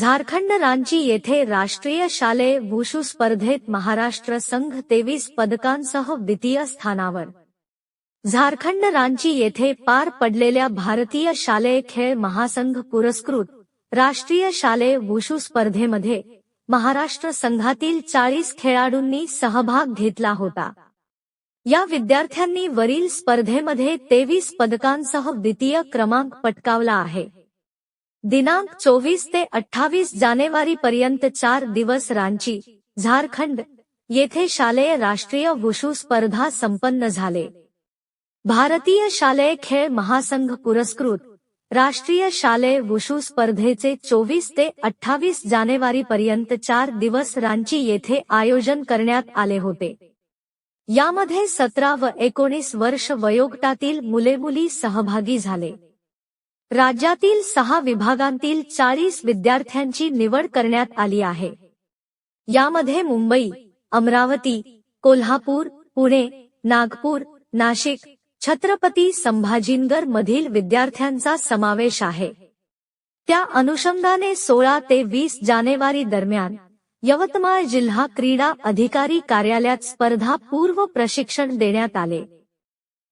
झारखंड रांची येथे राष्ट्रीय शालेय वुशू स्पर्धेत महाराष्ट्र संघ तेवीस पदकांसह द्वितीय स्थानावर. झारखंड रांची येथे पार पडलेल्या भारतीय शालेय खेळ महासंघ पुरस्कृत राष्ट्रीय शालेय वुशू स्पर्धेमध्ये महाराष्ट्र संघातील चाळीस खेळाडूंनी सहभाग घेतला होता. या विद्यार्थ्यांनी वरील स्पर्धेमध्ये तेवीस पदकांसह द्वितीय क्रमांक पटकावला आहे. दिनांक चोवीस ते अठ्ठावीस जानेवारी पर्यंत चार दिवस रांची झारखंड येथे शालेय राष्ट्रीय वुशू स्पर्धा संपन्न झाले. भारतीय शालेय खेळ महासंघ पुरस्कृत राष्ट्रीय शालेय वुशू स्पर्धेचे चोवीस ते अठ्ठावीस जानेवारी पर्यंत चार दिवस रांची येथे आयोजन करण्यात आले होते. यामध्ये सतरा व एकोणीस वर्ष वयोगटातील मुले मुली सहभागी झाले. राज्यातील सहा विभागांतील चाळीस विद्यार्थ्यांची निवड करण्यात आली आहे. यामध्ये मुंबई अमरावती कोल्हापूर पुणे नागपूर नाशिक छत्रपती संभाजीनगर मधील विद्यार्थ्यांचा समावेश आहे. त्या अनुषंगाने सोळा ते वीस जानेवारी दरम्यान यवतमाळ जिल्हा क्रीडा अधिकारी कार्यालयात स्पर्धा पूर्व प्रशिक्षण देण्यात आले.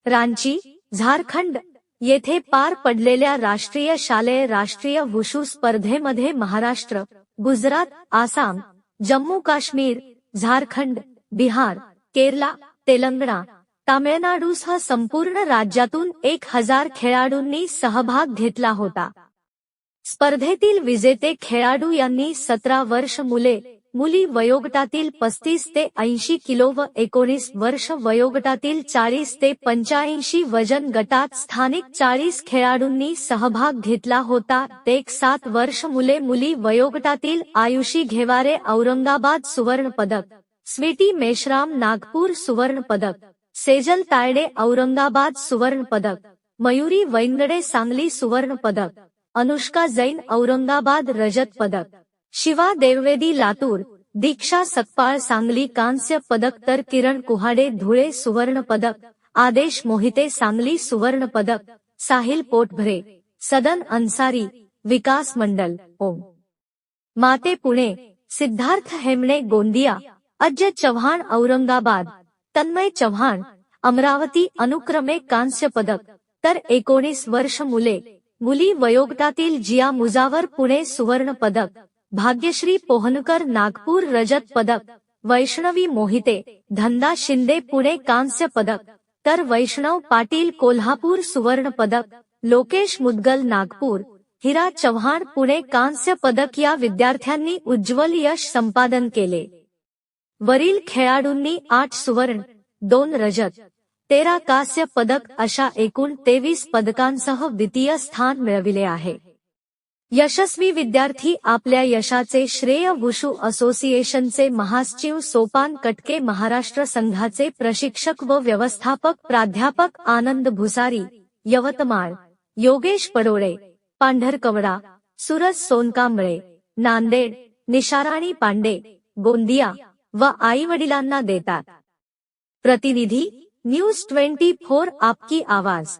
रांची झारखंड येथे पार पडलेल्या राष्ट्रीय शालेय राष्ट्रीय वुशू स्पर्धेमध्ये महाराष्ट्र गुजरात आसाम जम्मू काश्मीर झारखंड बिहार केरला तेलंगणा तामिळनाडूसह संपूर्ण राज्यातून एक हजार खेळाडूंनी सहभाग घेतला होता. स्पर्धेतील विजेते खेळाडू यांनी सतरा वर्ष मुले मुली वयोगटातील पस्तीस ते ऐंशी किलो व एकोणीस वर्ष वयोगटातील चाळीस ते पंच्याऐंशी वजन गटात स्थानिक चाळीस खेळाडूंनी सहभाग घेतला होता. एक सात वर्ष मुले मुली वयोगटातील आयुषी घेवारे औरंगाबाद सुवर्ण पदक स्वीटी मेश्राम नागपूर सुवर्ण पदक सेजल तायडे औरंगाबाद सुवर्ण पदक मयुरी वैंगडे सांगली सुवर्ण पदक अनुष्का जैन औरंगाबाद रजत पदक शिवा देववेदी लातूर दीक्षा सकपाळ सांगली कांस्य पदक तर किरण कुहाडे धुळे सुवर्ण पदक आदेश मोहिते सांगली सुवर्ण पदक साहिल पोटभरे सदन अन्सारी विकास मंडल ओम. माते पुणे सिद्धार्थ हेमणे गोंदिया अज्य चव्हाण औरंगाबाद तन्मय चव्हाण अमरावती अनुक्रमे कांस्य पदक तर एकोणीस वर्ष मुले मुली वयोगटातील जिया मुजावर पुणे सुवर्ण पदक. भाग्यश्री पोहनकर, नागपूर रजत पदक. वैष्णवी मोहिते, धंदा शिंदे, पुणे कांस्य पदक. तर वैष्णव पाटील, कोल्हापूर सुवर्ण पदक. लोकेश मुदगल, नागपूर. हिरा चव्हाण, पुणे कांस्य पदक. या विद्यार्थ्यांनी उज्ज्वल यश संपादन केले. वरील खेळाडूंनी आठ सुवर्ण, दोन रजत. तेरा कांस्य पदक अशा एकूण तेवीस पदकांसह द्वितीय स्थान मिळविले आहे. यशस्वी विद्यार्थी आपल्या यशाचे श्रेय वुशू असोसिएशनचे महासचिव सोपान कटके महाराष्ट्र संघाचे प्रशिक्षक व व्यवस्थापक प्राध्यापक आनंद भुसारी यवतमाळ योगेश पडोळे पांढरकवडा सुरज सोनकांबळे नांदेड निशाराणी पांडे गोंदिया व आई वडिलांना देतात. प्रतिनिधी न्यूज ट्वेंटी फोर आपकी आवाज.